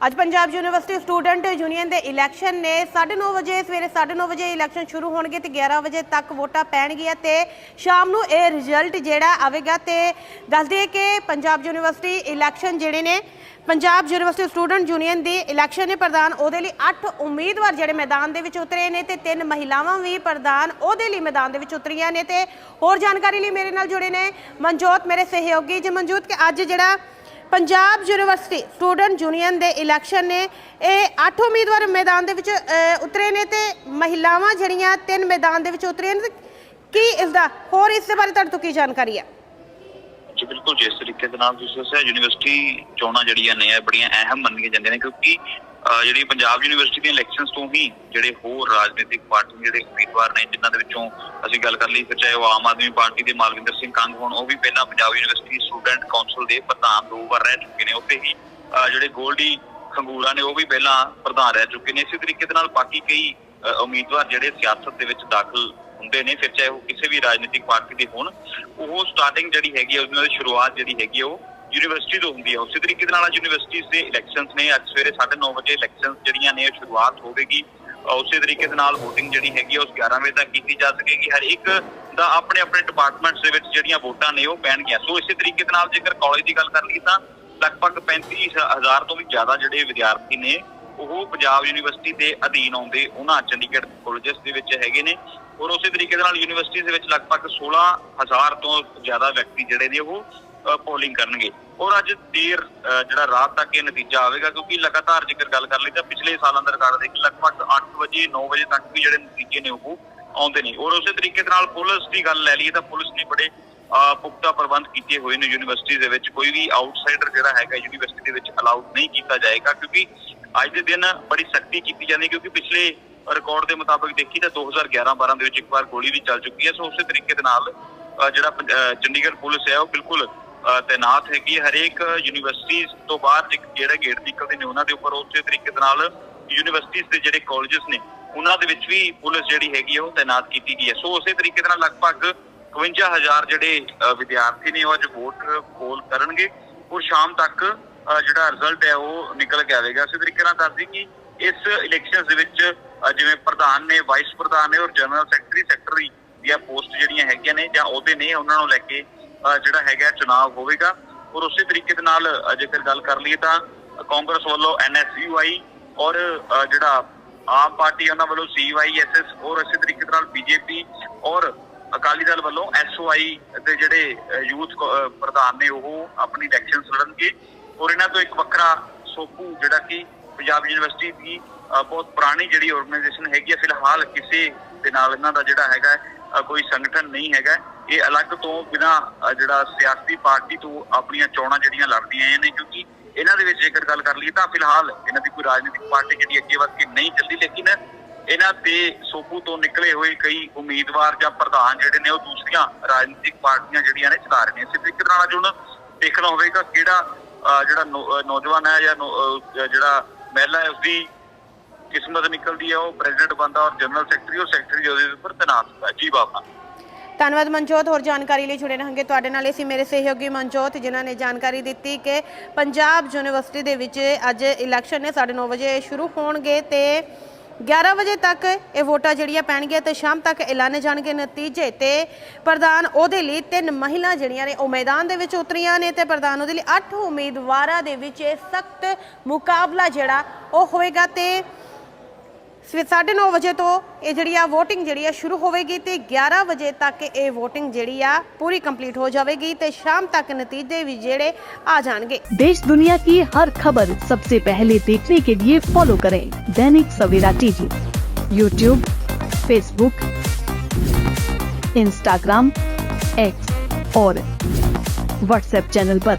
ਅੱਜ Punjab university student union ਦੇ election ਨੇ 9:30 ਵਜੇ, ਸਵੇਰੇ 9:30 ਵਜੇ ਇਲੈਕਸ਼ਨ ਸ਼ੁਰੂ ਹੋਣਗੇ ਤੇ 11 ਵਜੇ ਤੱਕ ਵੋਟਾਂ ਪੈਣਗੀਆਂ ਤੇ ਸ਼ਾਮ ਨੂੰ ਇਹ ਰਿਜ਼ਲਟ ਜਿਹੜਾ ਆਵੇਗਾ ਤੇ ਦੱਸ ਦਈਏ ਕਿ ਪੰਜਾਬ ਯੂਨੀਵਰਸਿਟੀ ਇਲੈਕਸ਼ਨ ਜਿਹੜੇ ਨੇ, ਪੰਜਾਬ ਯੂਨੀਵਰਸਿਟੀ ਸਟੂਡੈਂਟ ਯੂਨੀਅਨ ਦੀ ਇਲੈਕਸ਼ਨ ਨੇ ਪ੍ਰਧਾਨ ਉਹਦੇ ਲਈ 8 ਉਮੀਦਵਾਰ ਜਿਹੜੇ ਮੈਦਾਨ ਦੇ ਵਿੱਚ ਉਤਰੇ ਨੇ ਤੇ ਤਿੰਨ ਮਹਿਲਾਵਾਂ ਵੀ ਪ੍ਰਧਾਨ ਉਹਦੇ ਲਈ ਮੈਦਾਨ ਦੇ ਵਿੱਚ ਉਤਰੀਆਂ ਨੇ ਤੇ ਹੋਰ ਜਾਣਕਾਰੀ ਲਈ ਮੇਰੇ ਨਾਲ ਜੁੜੇ ਨੇ ਮਨਜੋਤ, ਮੇਰੇ ਸਹਿਯੋਗੀ ਜੀ ਮਨਜੋਤ, ਕਿ ਅੱਜ ਜਿਹੜਾ ਪੰਜਾਬ ਯੂਨੀਵਰਸਿਟੀ ਸਟੂਡੈਂਟ ਯੂਨੀਅਨ ਦੇ ਇਲੈਕਸ਼ਨ ਨੇ ਇਹ 8 ਉਮੀਦਵਾਰ ਮੈਦਾਨ ਦੇ ਵਿੱਚ ਉਤਰੇ ਨੇ ਤੇ ਮਹਿਲਾਵਾਂ ਜਿਹੜੀਆਂ ਤਿੰਨ ਮੈਦਾਨ ਦੇ ਵਿੱਚ ਉਤਰੀਆਂ ਨੇ, ਕੀ ਇਸ ਦਾ ਹੋਰ ਇਸ ਦੇ ਬਾਰੇ ਤੁਹਾਡੇ ਤੋਂ ਕੀ ਜਾਣਕਾਰੀ ਹੈ? ਜੀ, ਬਿਲਕੁਲ ਜਿਸ ਤਰੀਕੇ ਦੇ ਨਾਲ ਤੁਸੀਂ ਦੱਸਿਆ, ਯੂਨੀਵਰਸਿਟੀ ਚੋਣਾਂ ਜਿਹੜੀਆਂ ਨੇ ਇਹ ਬੜੀਆਂ ਅਹਿਮ ਮੰਨੀਆਂ ਜਾਂਦੀਆਂ ਨੇ ਕਿਉਂਕਿ ਜਿਹੜੀ ਪੰਜਾਬ ਯੂਨੀਵਰਸਿਟੀ ਦੀਆਂ ਇਲੈਕਸ਼ਨਸ ਤੋਂ ਹੀ ਜਿਹੜੇ ਹੋਰ ਰਾਜਨੀਤਿਕ ਪਾਰਟੀ ਜਿਹੜੇ ਉਮੀਦਵਾਰ ਨੇ ਜਿਨ੍ਹਾਂ ਦੇ ਵਿੱਚੋਂ ਅਸੀਂ ਗੱਲ ਕਰ ਲਈ ਫਿਰ ਚਾਹੇ ਉਹ ਆਮ ਆਦਮੀ ਪਾਰਟੀ ਦੇ ਮਾਲਵਿੰਦਰ ਸਿੰਘ ਕੰਗ ਹੋਣ ਉਹ ਵੀ ਪਹਿਲਾਂ ਪੰਜਾਬ ਯੂਨੀਵਰਸਿਟੀ ਸਟੂਡੈਂਟ ਕੌਂਸਲ ਦੇ ਪ੍ਰਧਾਨ ਦੋ ਵਾਰ ਰਹਿ ਚੁੱਕੇ ਨੇ ਉੱਥੇ ਹੀ ਅਹ, ਜਿਹੜੇ ਗੋਲਡੀ ਖੰਗੂਰਾ ਨੇ ਉਹ ਵੀ ਪਹਿਲਾਂ ਪ੍ਰਧਾਨ ਰਹਿ ਚੁੱਕੇ ਨੇ। ਇਸੇ ਤਰੀਕੇ ਦੇ ਨਾਲ ਬਾਕੀ ਕਈ ਉਮੀਦਵਾਰ ਜਿਹੜੇ ਸਿਆਸਤ ਦੇ ਵਿੱਚ ਦਾਖਲ ਹੁੰਦੇ ਨੇ ਫਿਰ ਚਾਹੇ ਉਹ ਕਿਸੇ ਵੀ ਰਾਜਨੀਤਿਕ ਪਾਰਟੀ ਦੇ ਹੋਣ ਉਹ ਸਟਾਰਟਿੰਗ ਜਿਹੜੀ ਹੈਗੀ ਹੈ ਉਹਨਾਂ ਦੀ ਸ਼ੁਰੂਆਤ ਜਿਹੜੀ ਹੈਗੀ ਉਹ ਯੂਨੀਵਰਸਿਟੀ ਤੋਂ ਹੁੰਦੀ ਹੈ ਉਸੇ ਤਰੀਕੇ ਦੇ ਨਾਲ ਅੱਜ ਯੂਨੀਵਰਸਿਟੀਜ਼ ਦੇ ਇਲੈਕਸ਼ਨਸ ਨੇ। ਅੱਜ ਸਵੇਰੇ 9:30 ਵਜੇ ਇਲੈਕਸ਼ਨਸ ਜਿਹੜੀਆਂ ਨੇ ਸ਼ੁਰੂਆਤ ਹੋਵੇਗੀ। ਉਸੇ ਤਰੀਕੇ ਦੇ ਨਾਲ VOTING ਜਿਹੜੀ ਹੈਗੀ ਉਸ 11 ਵਜੇ ਤੱਕ ਕੀਤੀ ਜਾ ਸਕੇਗੀ। ਹਰ ਇੱਕ ਦਾ ਆਪਣੇ ਆਪਣੇ ਡਿਪਾਰਟਮੈਂਟਸ ਦੇ ਵਿੱਚ ਜਿਹੜੀਆਂ ਵੋਟਾਂ ਨੇ, ਉਹ ਪੈਣਗੀਆਂ। ਸੋ ਇਸੇ ਤਰੀਕੇ ਦੇ ਨਾਲ ਜੇਕਰ ਕਾਲਜ ਦੀ ਗੱਲ ਕਰ ਲਈਏ ਤਾਂ ਲਗਭਗ 35000 ਤੋਂ ਵੀ ਜ਼ਿਆਦਾ ਜਿਹੜੇ ਵਿਦਿਆਰਥੀ ਨੇ, ਉਹ ਪੰਜਾਬ ਯੂਨੀਵਰਸਿਟੀ ਦੇ ਅਧੀਨ ਆਉਂਦੇ। ਉਹਨਾਂ ਚੰਡੀਗੜ੍ਹ ਕਾਲਜਸ ਦੇ ਵਿੱਚ ਹੈਗੇ ਨੇ। ਔਰ ਉਸੇ ਤਰੀਕੇ ਦੇ ਨਾਲ ਯੂਨੀਵਰਸਿਟੀ ਦੇ ਵਿੱਚ ਲਗਭਗ 16000 ਤੋਂ ਜ਼ਿਆਦਾ ਵਿਅਕਤੀ ਜਿਹੜੇ ਨੇ ਉਹ ਪੋਲਿੰਗ ਕਰਨਗੇ। ਔਰ ਅੱਜ ਦੇਰ ਜਿਹੜਾ ਰਾਤ ਤੱਕ ਇਹ ਨਤੀਜਾ ਆਵੇਗਾ, ਕਿਉਂਕਿ ਲਗਾਤਾਰ ਜੇਕਰ ਗੱਲ ਕਰ ਲਈ ਤਾਂ ਪਿਛਲੇ ਸਾਲਾਂ ਦਾ ਰਿਕਾਰਡ ਦੇਖ ਲਗਭਗ 8 ਵਜੇ 9 ਵਜੇ ਤੱਕ ਵੀ ਜਿਹੜੇ ਨਤੀਜੇ ਨੇ ਉਹ ਆਉਂਦੇ ਨੇ। ਔਰ ਉਸੇ ਤਰੀਕੇ ਦੇ ਨਾਲ ਪੁਲਿਸ ਦੀ ਗੱਲ ਲੈ ਲਈਏ ਤਾਂ ਪੁਲਿਸ ਨੇ ਬੜੇ ਪੁਖਤਾ ਪ੍ਰਬੰਧ ਕੀਤੇ ਹੋਏ ਨੇ ਯੂਨੀਵਰਸਿਟੀ ਦੇ ਵਿੱਚ। ਕੋਈ ਵੀ ਆਊਟਸਾਈਡਰ ਜਿਹੜਾ ਹੈਗਾ ਯੂਨੀਵਰਸਿਟੀ ਦੇ ਵਿੱਚ ਅਲਾਉਡ ਨਹੀਂ ਕੀਤਾ ਜਾਏਗਾ, ਕਿਉਂਕਿ ਅੱਜ ਦੇ ਦਿਨ ਬੜੀ ਸਖਤੀ ਕੀਤੀ ਜਾਂਦੀ ਕਿਉਂਕਿ ਪਿਛਲੇ ਰਿਕਾਰਡ ਦੇ ਮੁਤਾਬਕ ਦੇਖੀ ਤਾਂ 2011-12 ਦੇ ਵਿੱਚ ਇੱਕ ਵਾਰ ਗੋਲੀ ਵੀ ਚੱਲ ਚੁੱਕੀ ਹੈ। ਸੋ ਉਸੇ ਤਰੀਕੇ ਦੇ ਨਾਲ ਜਿਹੜਾ ਚੰਡੀਗੜ੍ਹ ਪੁਲਿਸ ਹੈ, ਉਹ ਬਿਲਕੁਲ ਤੈਨਾਤ ਹੈਗੀ ਹਰੇਕ ਯੂਨੀਵਰਸਿਟੀਜ਼ ਤੋਂ ਬਾਹਰ ਜਿ- ਜਿਹੜੇ ਗੇਟ ਨਿਕਲਦੇ ਨੇ, ਉਹਨਾਂ ਦੇ ਉੱਪਰ ਉਸੇ ਤਰੀਕੇ ਦੇ ਨਾਲ ਯੂਨੀਵਰਸਿਟੀਜ਼ ਦੇ ਜਿਹੜੇ ਕਾਲਜਸ ਨੇ, ਉਹਨਾਂ ਦੇ ਵਿੱਚ ਵੀ ਪੁਲਿਸ ਜਿਹੜੀ ਹੈਗੀ ਹੈ, ਉਹ ਤੈਨਾਤ ਕੀਤੀ ਗਈ ਹੈ। ਸੋ ਉਸੇ ਤਰੀਕੇ ਦੇ ਨਾਲ ਲਗਭਗ 51000 ਜਿਹੜੇ ਵਿਦਿਆਰਥੀ ਨੇ ਉਹ ਅੱਜ ਵੋਟ ਪੋਲ ਕਰਨਗੇ ਔਰ ਸ਼ਾਮ ਤੱਕ ਜਿਹੜਾ ਰਿਜ਼ਲਟ ਹੈ, ਉਹ ਨਿਕਲ ਕੇ ਆਵੇਗਾ। ਇਸੇ ਤਰੀਕੇ ਨਾਲ ਦੱਸਦੀ ਕਿ ਇਸ ਇਲੈਕਸ਼ਨਸ ਦੇ ਵਿੱਚ ਜਿਵੇਂ ਪ੍ਰਧਾਨ ਨੇ ਵਾਈਸ ਪ੍ਰਧਾਨ ਨੇ ਔਰ ਜਨਰਲ ਸੈਕਟਰੀ ਸੈਕਟਰੀ ਦੀਆਂ ਪੋਸਟ ਜਿਹੜੀਆਂ ਹੈਗੀਆਂ ਨੇ ਜਾਂ ਉਹਦੇ ਨੇ, ਉਹਨਾਂ ਨੂੰ ਲੈ ਕੇ ਜਿਹੜਾ ਹੈਗਾ ਚੁਣਾਵ ਹੋਵੇਗਾ। ਔਰ ਉਸੇ ਤਰੀਕੇ ਦੇ ਨਾਲ ਜੇਕਰ ਗੱਲ ਕਰ ਲਈਏ ਤਾਂ ਕਾਂਗਰਸ ਵੱਲੋਂ ਐਨਐਸਯੂਆਈ ਔਰ ਜਿਹੜਾ ਆਮ ਪਾਰਟੀ ਉਹਨਾਂ ਵੱਲੋਂ ਸੀਵਾਈਐਸਐਸ ਔਰ ਇਸੇ ਤਰੀਕੇ ਦੇ ਨਾਲ ਬੀਜੇਪੀ ਔਰ ਅਕਾਲੀ ਦਲ ਵੱਲੋਂ ਐਸਓਆਈ ਦੇ ਜਿਹੜੇ ਯੂਥ ਪ੍ਰਧਾਨ ਨੇ, ਉਹ ਆਪਣੀ ਇਲੈਕਸ਼ਨ ਲੜਨਗੇ। ਔਰ ਇਹਨਾਂ ਤੋਂ ਇੱਕ ਵੱਖਰਾ ਸੋਪੂ ਜਿਹੜਾ ਕਿ ਪੰਜਾਬ ਯੂਨੀਵਰਸਿਟੀ ਦੀ ਬਹੁਤ ਪੁਰਾਣੀ ਜਿਹੜੀ ਆਰਗੇਨਾਈਜੇਸ਼ਨ ਹੈਗੀ ਹੈ ਫਿਲਹਾਲ ਕਿਸੇ ਦੇ ਨਾਲ ਇਹਨਾਂ ਦਾ ਜਿਹੜਾ ਹੈਗਾ ਕੋਈ ਸੰਗਠਨ ਨਹੀਂ ਹੈਗਾ। ਇਹ ਅਲੱਗ ਤੋਂ ਬਿਨਾ ਜਿਹੜਾ ਸਿਆਸੀ ਪਾਰਟੀ ਤੋਂ ਆਪਣੀਆਂ ਚੋਣਾਂ ਜਿਹੜੀਆਂ ਲੜਦੀਆਂ ਨੇ ਕਿਉਂਕਿ ਇਹਨਾਂ ਦੇ ਵਿੱਚ ਜੇਕਰ ਗੱਲ ਕਰ ਲਈਏ ਤਾਂ ਫਿਲਹਾਲ ਇਹਨਾਂ ਦੀ ਕੋਈ ਰਾਜਨੀਤਿਕ ਪਾਰਟੀ ਜਿਹੜੀ ਅੱਗੇ ਵੱਧ ਕੇ ਨਹੀਂ ਚੱਲੀ ਲੇਕਿਨ ਇਹਨਾਂ ਤੇ ਸੋਪੂ ਤੋਂ ਨਿਕਲੇ ਹੋਏ ਕਈ ਉਮੀਦਵਾਰ ਜਾਂ ਪ੍ਰਧਾਨ ਜਿਹੜੇ ਨੇ ਉਹ ਦੂਸਰੀਆਂ ਰਾਜਨੀਤਿਕ ਪਾਰਟੀਆਂ ਜਿਹੜੀਆਂ ਨੇ ਚਲਾ ਰਹੀਆਂ ਨੇ। ਇਸੇ ਤਰੀਕੇ ਨਾਲ ਅੱਜ ਹੁਣ ਦੇਖਣਾ ਹੋਵੇਗਾ ਕਿਹੜਾ ਅਹ, ਜਿਹੜਾ ਨੌ- ਨੌਜਵਾਨ ਹੈ ਜਾਂ ਜਿਹੜਾ ਮਹਿਲਾ ਹੈ ਉਸਦੀ ਕਿਸਮਤ ਨਿਕਲਦੀ ਹੈ ਉਹ ਪ੍ਰੈਜ਼ੀਡੈਂਟ ਬੰਦਾ ਔਰ ਜਨਰਲ ਸੈਕਟਰੀ ਔਰ ਸੈਕਟਰੀ ਉਹਦੇ ਉੱਪਰ ਤੈਨਾਤ ਹੁੰਦਾ ਜੀ ਬਾਬਾ। ਧੰਨਵਾਦ ਮਨਜੋਤ, ਹੋਰ ਜਾਣਕਾਰੀ ਲਈ ਜੁੜੇ ਰਹਾਂਗੇ ਤੁਹਾਡੇ ਨਾਲ। ਅਸੀਂ ਮੇਰੇ ਸਹਿਯੋਗੀ ਮਨਜੋਤ, ਜਿਨ੍ਹਾਂ ਨੇ ਜਾਣਕਾਰੀ ਦਿੱਤੀ ਕਿ ਪੰਜਾਬ ਯੂਨੀਵਰਸਿਟੀ ਦੇ ਵਿੱਚ ਅੱਜ ਇਲੈਕਸ਼ਨ ਨੇ 9:30 ਵਜੇ ਸ਼ੁਰੂ ਹੋਣਗੇ ਤੇ 11 ਵਜੇ ਤੱਕ ਇਹ ਵੋਟਾਂ ਜਿਹੜੀਆਂ ਪੈਣਗੀਆਂ ਤੇ ਸ਼ਾਮ ਤੱਕ ਐਲਾਨੇ ਜਾਣਗੇ ਨਤੀਜੇ ਤੇ ਪ੍ਰਧਾਨ ਉਹਦੇ ਲਈ ਤਿੰਨ ਮਹਿਲਾ ਜਿਹੜੀਆਂ ਨੇ, ਉਹ ਮੈਦਾਨ ਦੇ ਵਿੱਚ ਉਤਰੀਆਂ ਨੇ ਤੇ ਪ੍ਰਧਾਨ ਉਹਦੇ ਲਈ 8 ਉਮੀਦਵਾਰਾਂ ਦੇ ਵਿੱਚ ਇਹ ਸਖਤ ਮੁਕਾਬਲਾ ਜਿਹੜਾ ਉਹ ਹੋਏਗਾ ਤੇ ਸਵੇਰ 9:30 ਵਜੇ ਤੋਂ ਇਹ ਜਿਹੜੀ ਆ VOTING ਜਿਹੜੀ ਆ ਸ਼ੁਰੂ ਹੋਵੇਗੀ ਤੇ 11 ਵਜੇ ਤੱਕ ਇਹ VOTING ਜਿਹੜੀ ਆ ਪੂਰੀ ਕੰਪਲੀਟ ਹੋ ਜਾਵੇਗੀ ਤੇ ਸ਼ਾਮ ਤੱਕ ਨਤੀਜੇ ਵੀ ਜਿਹੜੇ ਆ ਜਾਣਗੇ देश दुनिया की हर खबर सबसे पहले देखने के लिए फॉलो करें Dainik Savera TV YouTube Facebook Instagram X और व्हाट्सएप चैनल पर।